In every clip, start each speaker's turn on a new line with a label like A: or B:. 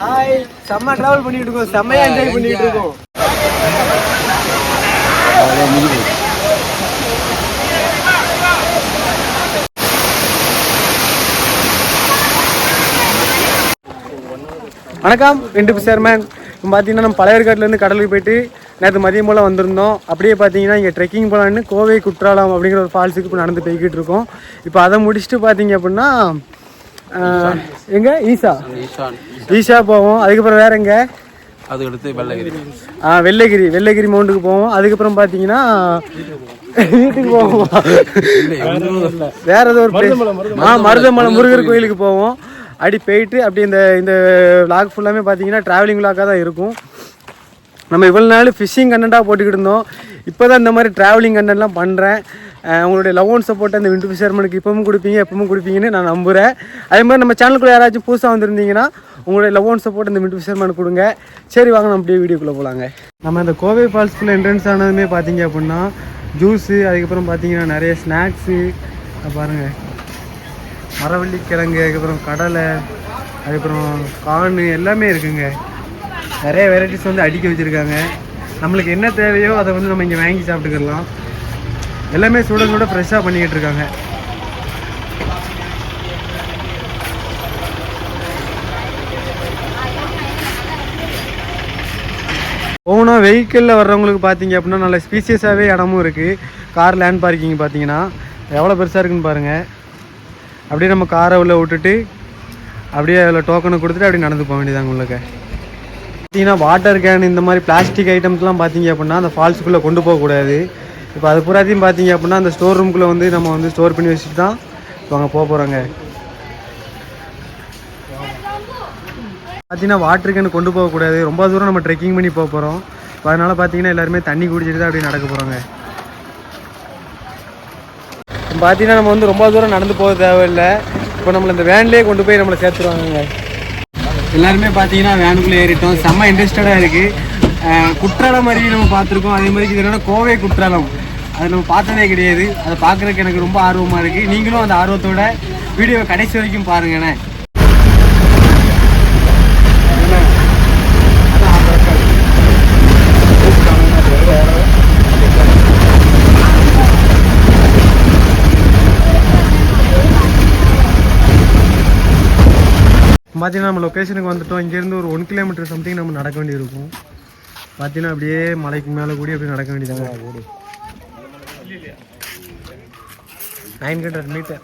A: Hi செம்ம travel பண்ணிட்டு இருக்கோம். செம்மையா என்ஜாய் பண்ணிட்டு இருக்கோம். வணக்கம். ரெண்டு சேர்மேன். இப்போ பார்த்தீங்கன்னா நம்ம பழையர்காட்டிலேருந்து கடலுக்கு போயிட்டு நேற்று மதியம் போல் வந்திருந்தோம். அப்படியே பார்த்தீங்கன்னா இங்கே ட்ரெக்கிங் போகலான்னு கோவை குற்றாலம் அப்படிங்கிற ஒரு ஃபால்ஸுக்கு இப்போ நடந்து போய்கிட்டு இருக்கோம். இப்போ அதை முடிச்சுட்டு பார்த்தீங்க அப்படின்னா எங்க? ஈசா
B: ஈஷான்
A: ஈஷா போவோம். அதுக்கப்புறம் வேற எங்க?
B: அதுக்கடுத்து வெள்ளகிரி.
A: ஆ, வெள்ளைகிரி. வெள்ளைகிரி மவுண்டுக்கு போவோம். அதுக்கப்புறம் பார்த்தீங்கன்னா வீட்டுக்கு போவோம். வேற ஏதோ ஒரு. ஆ மருதமலை முருகர் கோயிலுக்கு போவோம். அப்படி போயிட்டு அப்படி இந்த இந்த vlog ஃபுல்லாமே பார்த்தீங்கன்னா ட்ராவலிங் vlog-ஆ தான் இருக்கும். நம்ம இவ்வளோ நாள் ஃபிஷிங் கண்டென்ட்டாக போட்டுக்கிட்டு இருந்தோம். இப்போ தான் இந்த மாதிரி ட்ராவலிங் கண்டென்ட்லாம் பண்ணுறேன் உங்களுடைய லவ் அண்ட் சப்போர்ட் அந்த விண்டு ஃபிஷர்மனுக்கு இப்பவும் கொடுப்பீங்க எப்பவும் கொடுப்பீங்கன்னு நான் நம்புகிறேன் அதே மாதிரி நம்ம சேனலுக்குள்ள யாராச்சும் புதுசாக வந்திருந்தீங்கன்னா உங்களுடைய லவ் அண்ட் சப்போர்ட் அந்த விண்டு ஃபிஷர்மனுக்கு கொடுங்க. சரி வாங்க நம்ம அப்படியே வீடியோக்குள்ளே போகலாங்க நம்ம இந்த கோவை ஃபால்ஸ்குள்ளே என்ட்ரன்ஸ் ஆனதுமே பார்த்தீங்க அப்படின்னா ஜூஸு அதுக்கப்புறம் பார்த்தீங்கன்னா நிறைய ஸ்நாக்ஸு பாருங்கள் மரவள்ளி கிழங்கு அதுக்கப்புறம் கடலை அதுக்கப்புறம் கான் எல்லாமே இருக்குங்க. நிறைய வெரைட்டிஸ் வந்து அடுக்கி வச்சுருக்காங்க. நம்மளுக்கு என்ன தேவையோ அதை வந்து நம்ம இங்கே வாங்கி சாப்பிட்டுக்கலாம். எல்லாமே சுட சுட ஃப்ரெஷ்ஷாக பண்ணிக்கிட்டு இருக்காங்க. ஓனா வெஹிக்கிளில் வர்றவங்களுக்கு பார்த்தீங்க அப்படின்னா நல்ல ஸ்பீசியஸாகவே இடமும் இருக்குது கார் லேண்ட் பார்க்கிங் பார்த்தீங்கன்னா எவ்வளோ பெருசாக இருக்குன்னு பாருங்கள் அப்படியே நம்ம காரை உள்ளே விட்டுட்டு அப்படியே அதில் டோக்கனை கொடுத்துட்டு அப்படியே நடந்து போக வேண்டியதாங்க உள்ளக்க. பார்த்தீங்கன்னா வாட்டர் கேன் இந்த மாதிரி பிளாஸ்டிக் ஐட்டம்ஸ்லாம் பார்த்தீங்க அப்படின்னா அந்த ஃபால்ஸுக்குள்ளே கொண்டு போகக்கூடாது இப்போ அது பூராத்தையும் பார்த்தீங்க அப்படின்னா அந்த ஸ்டோர் ரூம்குள்ளே வந்து நம்ம வந்து ஸ்டோர் பண்ணி வச்சுட்டு தான் இப்போ அங்கே போக போகிறோங்க பார்த்தீங்கன்னா வாட்டர் கேன் கொண்டு போகக்கூடாது ரொம்ப தூரம் நம்ம ட்ரெக்கிங் பண்ணி போக போகிறோம் அதனால் பார்த்தீங்கன்னா எல்லாருமே தண்ணி குடிச்சிட்டு தான் அப்படியே நடக்க போகிறோங்க பார்த்தீங்கன்னா நம்ம வந்து ரொம்ப தூரம் நடந்து போக தேவையில்லை. இப்போ நம்மளை இந்த வேன்லேயே கொண்டு போய் நம்மளை சேர்த்துருவாங்க எல்லாருமே பார்த்தீங்கன்னா வேனுக்குள்ளே ஏறிட்டோம். செம்ம இன்ட்ரெஸ்டடாக இருக்குது குற்றாலம் மாதிரி நம்ம பார்த்துருக்கோம். அதே மாதிரி இது என்னென்னா கோவை குற்றாலம். அது நம்ம பார்த்ததே கிடையாது. அதை பார்க்குறதுக்கு எனக்கு ரொம்ப ஆர்வமாக இருக்குது நீங்களும் அந்த ஆர்வத்தோட வீடியோவை கடைசி வரைக்கும் பாருங்கண்ணே பார்த்தீங்கன்னா நம்ம லொக்கேஷனுக்கு வந்துட்டோம். இங்கேருந்து ஒரு ஒன் கிலோமீட்டர் சம்திங் நம்ம நடக்க வேண்டியிருக்கும். பார்த்தீங்கன்னா அப்படியே மலைக்கு மேலே கூடி அப்படியே நடக்க வேண்டியதாங்க நைன் ஹண்ட்ரட் மீட்டர்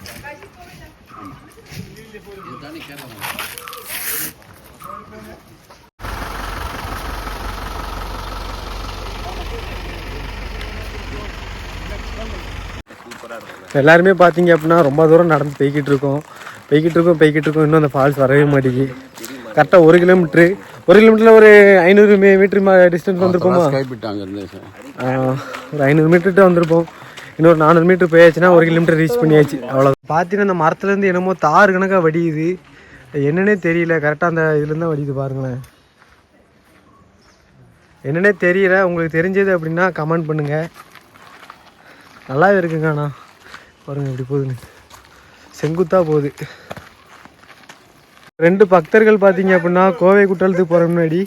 A: எல்லாருமே பார்த்தீங்க அப்படின்னா ரொம்ப தூரம் நடந்து போய்கிட்டு இருக்கோம். போய்கிட்டு இருக்கோம் போய்கிட்டு இருக்கோம். இன்னும் அந்த ஃபால்ஸ் வரவே மாட்டேங்கி கரெக்டாக ஒரு கிலோமீட்ரு ஒரு கிலோமீட்டரில் ஒரு ஐநூறு மீட்டர் டிஸ்டன்ஸ் வந்திருப்போமா? ஒரு ஐநூறு மீட்டர்கிட்ட வந்திருப்போம். இன்னொரு நானூறு மீட்டர் போயாச்சுன்னா ஒரு கிலோமீட்டர் ரீச் பண்ணியாச்சு. அவ்வளோ பார்த்தீங்கன்னா அந்த மரத்துலேருந்து என்னமோ தார் கணக்காக வடியுது. என்னன்னே தெரியல. கரெக்டாக அந்த இதுலேருந்து தான் வடியுது பாருங்களேன். என்னன்னே தெரியல. உங்களுக்கு தெரிஞ்சது அப்படின்னா கமெண்ட் பண்ணுங்க. நல்லாவே இருக்குங்க அண்ணா. பாருங்க எப்படி போகுதுன்னு. செங்குத்தாக போகுது. ரெண்டு பக்தர்கள் பார்த்தீங்க அப்படின்னா கோவை குற்றாலத்துக்கு போகிற முன்னாடி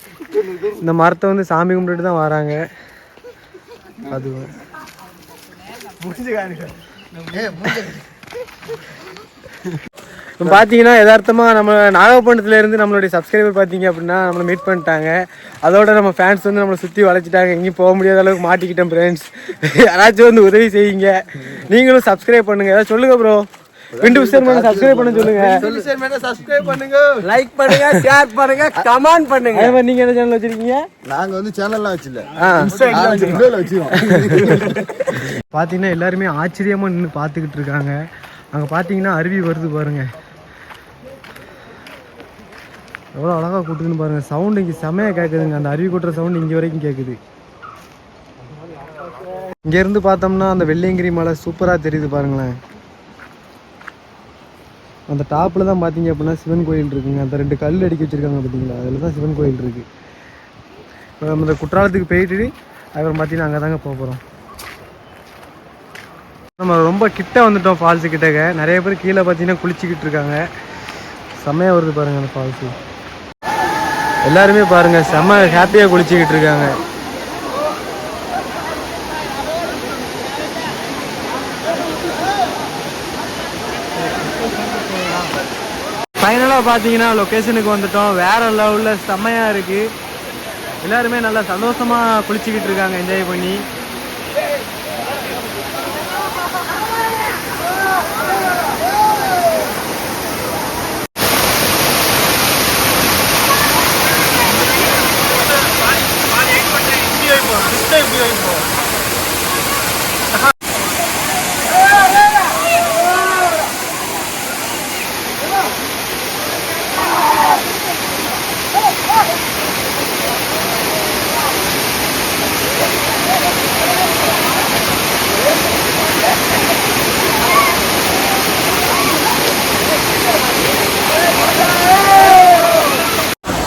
A: இந்த மரத்தை வந்து சாமி கும்பிட்டுட்டு தான் வராங்க. அது இப்போ பார்த்தீங்கன்னா யதார்த்தமாக நம்ம நாகப்பட்டினத்துலேருந்து நம்மளுடைய சப்ஸ்கிரைபர் பார்த்தீங்க அப்படின்னா நம்மளை மீட் பண்ணிட்டாங்க. அதோட நம்ம ஃபேன்ஸ் வந்து நம்மளை சுற்றி வளைச்சிட்டாங்க எங்கேயும் போக முடியாத அளவுக்கு மாட்டிக்கிட்டோம் ஃப்ரெண்ட்ஸ் யாராச்சும் வந்து உதவி செய்யுங்க. நீங்களும் சப்ஸ்கிரைப் பண்ணுங்கள் ஏதாவது சொல்லுங்கள் ப்ரோ விண்டு விசர்மனை சப்ஸ்கிரைப் பண்ண சொல்லுங்க.
C: சப்ஸ்கிரைப் பண்ணுங்க.
A: லைக் பண்ணுங்க ஷேர் பண்ணுங்க கமெண்ட் பண்ணுங்க. அதே மாதிரி நீங்க என்ன சேனல் வச்சிருக்கீங்க?
C: நாங்க வந்து சேனல்லாம் வச்சில்ல. இன்ஸ்டாகிராம்ல வச்சிருக்கோம்.
A: பார்த்தீங்கன்னா எல்லாருமே ஆச்சரியமாக நின்று பார்த்துக்கிட்டு இருக்காங்க. அங்கே பார்த்தீங்கன்னா அருவி வருது பாருங்க. எவ்வளோ அழகாக கூட்டுதுன்னு பாருங்க. சவுண்டு இங்கே செமையாக கேட்குதுங்க அந்த அருவி கொட்டுற சவுண்டு இங்கே வரைக்கும் கேட்குது இங்கேருந்து பார்த்தோம்னா அந்த வெள்ளையங்கிரி மலை சூப்பராக தெரியுது பாருங்களேன். அந்த டாப்பில் தான் பார்த்தீங்க அப்படின்னா சிவன் கோயில் இருக்குங்க. அந்த ரெண்டு கல் அடிக்க வச்சுருக்காங்க பார்த்தீங்களா அதில் தான் சிவன் கோயில் இருக்குது இப்போ நம்ம இந்த குற்றாலத்துக்கு போயிட்டு அப்புறம் பார்த்தீங்கன்னா அங்கே தாங்க போக போகிறோம் நம்ம ரொம்ப கிட்ட வந்துட்டோம் ஃபால்ஸு கிட்டக்க. நிறைய பேர் கீழே பார்த்தீங்கன்னா குளிச்சுக்கிட்டு இருக்காங்க. செம்மையாக வருது பாருங்க அந்த ஃபால்ஸு எல்லாருமே பாருங்கள் செம்ம ஹாப்பியாக குளிச்சுக்கிட்டு இருக்காங்க. ஃபைனலாக பார்த்தீங்கன்னா லொக்கேஷனுக்கு வந்துட்டோம். வேற லெவலில் செம்மையாக இருக்குது எல்லாருமே நல்லா சந்தோஷமாக குளிச்சுக்கிட்டு இருக்காங்க என்ஜாய் பண்ணி.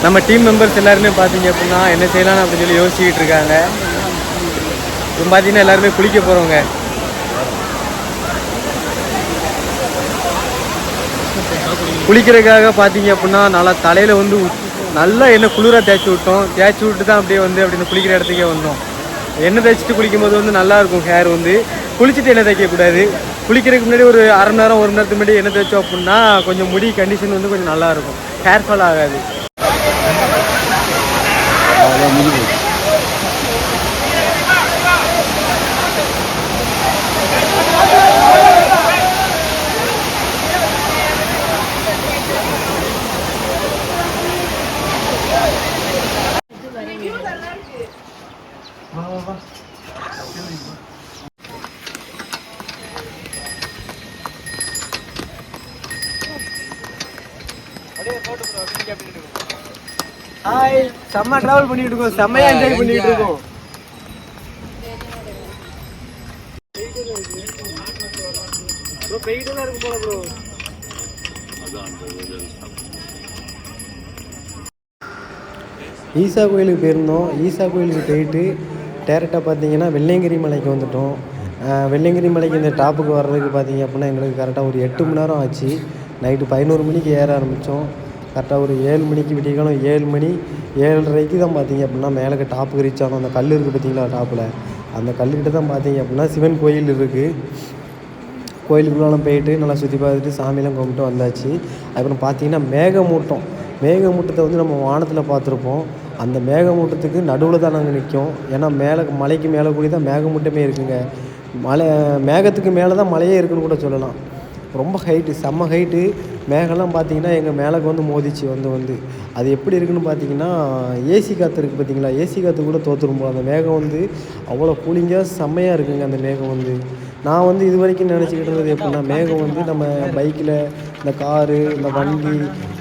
A: நம்ம டீம் மெம்பர்ஸ் எல்லாருமே பார்த்தீங்க அப்படின்னா என்ன செய்யலாம் அப்படின்னு சொல்லி யோசிச்சுக்கிட்டு இருக்காங்க. இப்போ பார்த்தீங்கன்னா எல்லாருமே குளிக்க போகிறவங்க குளிக்கிறதுக்காக பார்த்தீங்க அப்படின்னா நல்லா தலையில் வந்து நல்லா எண்ணெய் குளிராக தேய்ச்சி விட்டோம். தேய்ச்சி விட்டு தான் அப்படியே வந்து அப்படின்னு குளிக்கிற இடத்துக்கே வந்தோம். எண்ணெய் தேய்ச்சிட்டு குளிக்கும்போது வந்து நல்லா இருக்கும் ஹேர் வந்து. குளிச்சுட்டு எண்ணெய் தேய்க்கக்கூடாது குளிக்கிறதுக்கு முன்னாடி ஒரு அரை மணி நேரம் ஒரு மணி நேரத்துக்கு முன்னாடி எண்ணெய் தேய்ச்சோம் அப்படின்னா கொஞ்சம் முடி கண்டிஷன் வந்து கொஞ்சம் நல்லாயிருக்கும் ஹேர் ஃபால் ஆகாது. முடிவு அப்படியே போட்டு அப்படியே கேட்டு ஹாய் செம்ம டிராவல் பண்ணிட்டு இருக்கோம். செம்மையா என்ஜாய் பண்ணிட்டு இருக்கோம். ப்ரோ போயிட்டு தான் இருக்கு போல ப்ரோ ஈசா கோயிலுக்கு போயிருந்தோம். ஈசா கோயிலுக்கு போயிட்டு டேரெக்டாக பார்த்தீங்கன்னா வெள்ளையங்கிரி மலைக்கு வந்துட்டோம். வெள்ளையங்கிரி மலைக்கு இந்த டாப்புக்கு வர்றதுக்கு பார்த்தீங்க அப்படின்னா எங்களுக்கு கரெக்டாக ஒரு எட்டு மணி நேரம் ஆச்சு. நைட்டு பதினோரு மணிக்கு ஏற ஆரம்பித்தோம் கரெக்டாக ஒரு ஏழு மணிக்கு விடியக்காலம் ஏழு மணி ஏழரைக்கு தான் பார்த்தீங்க அப்படின்னா மேலே டாப்புக்கு ரீச் ஆகணும் அந்த கல் இருக்குது பார்த்தீங்களா டாப்பில் அந்த கல்லுக்கிட்ட தான் பார்த்தீங்க அப்படின்னா சிவன் கோயில் இருக்குது கோயிலுக்குள்ளால போயிட்டு நல்லா சுற்றி பார்த்துட்டு சாமியெல்லாம் கும்பிட்டு வந்தாச்சு. அப்புறம் பார்த்தீங்கன்னா மேகமூட்டம். மேகமூட்டத்தை வந்து நம்ம வானத்தில் பார்த்துருப்போம். அந்த மேகமூட்டத்துக்கு நடுவில் தான் நாங்கள் நிற்கும் ஏன்னா மேலே மலைக்கு மேலே கூடி தான் மேகமூட்டமே இருக்குங்க. மலை மேகத்துக்கு மேலே தான் மலையே இருக்குன்னு கூட சொல்லலாம். ரொம்ப ஹைட்டு செம்ம ஹைட்டு மேகம்லாம் பார்த்தீங்கன்னா எங்கள் மேலேக்கு வந்து மோதிச்சு வந்து வந்து. அது எப்படி இருக்குன்னு பார்த்தீங்கன்னா ஏசி காற்று இருக்குது பார்த்தீங்களா? ஏசி காற்று கூட தோற்றுரும் போல. அந்த மேகம் வந்து அவ்வளோ கூலிங்காக செம்மையாக இருக்குங்க அந்த மேகம் வந்து. நான் வந்து இது வரைக்கும் நினச்சிக்கிட்டு இருந்தது எப்படின்னா மேகம் வந்து நம்ம பைக்கில் இந்த காரு இந்த வண்டி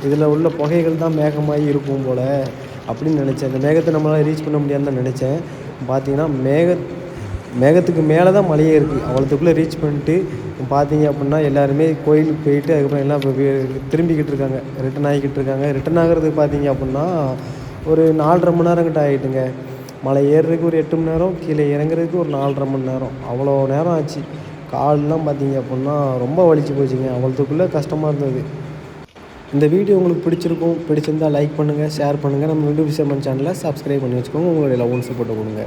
A: இதில் உள்ள புகைகள் தான் மேகமாகி இருக்கும் போல் அப்படின்னு நினச்சேன். இந்த மேகத்தை நம்மளால் ரீச் பண்ண முடியாதுன்னு தான் நினச்சேன். பார்த்தீங்கன்னா மேக மேகத்துக்கு மேலே தான் மலையே இருக்குது அவ்வளோத்துக்குள்ளே ரீச் பண்ணிட்டு பார்த்தீங்க அப்படின்னா எல்லாருமே கோயிலுக்கு போயிட்டு அதுக்கப்புறம் எல்லாம் இப்போ திரும்பிக்கிட்டு இருக்காங்க. ரிட்டன் ஆகிக்கிட்டு இருக்காங்க. ரிட்டன் ஆகிறது பார்த்தீங்க அப்படின்னா ஒரு நாலரை மணி நேரம் கிட்ட ஆகிட்டுங்க மலை ஏறுறதுக்கு ஒரு எட்டு மணி நேரம் கீழே இறங்குறதுக்கு ஒரு நாலரை மணி நேரம். அவ்வளோ நேரம் ஆச்சு. கால்லாம் பார்த்தீங்க அப்படின்னா ரொம்ப வலிச்சு போச்சுங்க. அவ்வளோத்துக்குள்ளே கஷ்டமாக இருந்தது. இந்த வீடியோ உங்களுக்கு பிடிச்சிருக்கும் பிடிச்சிருந்தா லைக் பண்ணுங்கள் ஷேர் பண்ணுங்கள் நம்ம யூடியூப் சேனல் சேனலை சப்ஸ்கிரைப் பண்ணி வச்சுக்கோங்க. உங்களுடைய லவ் சப்போர்ட்டை கொடுங்க.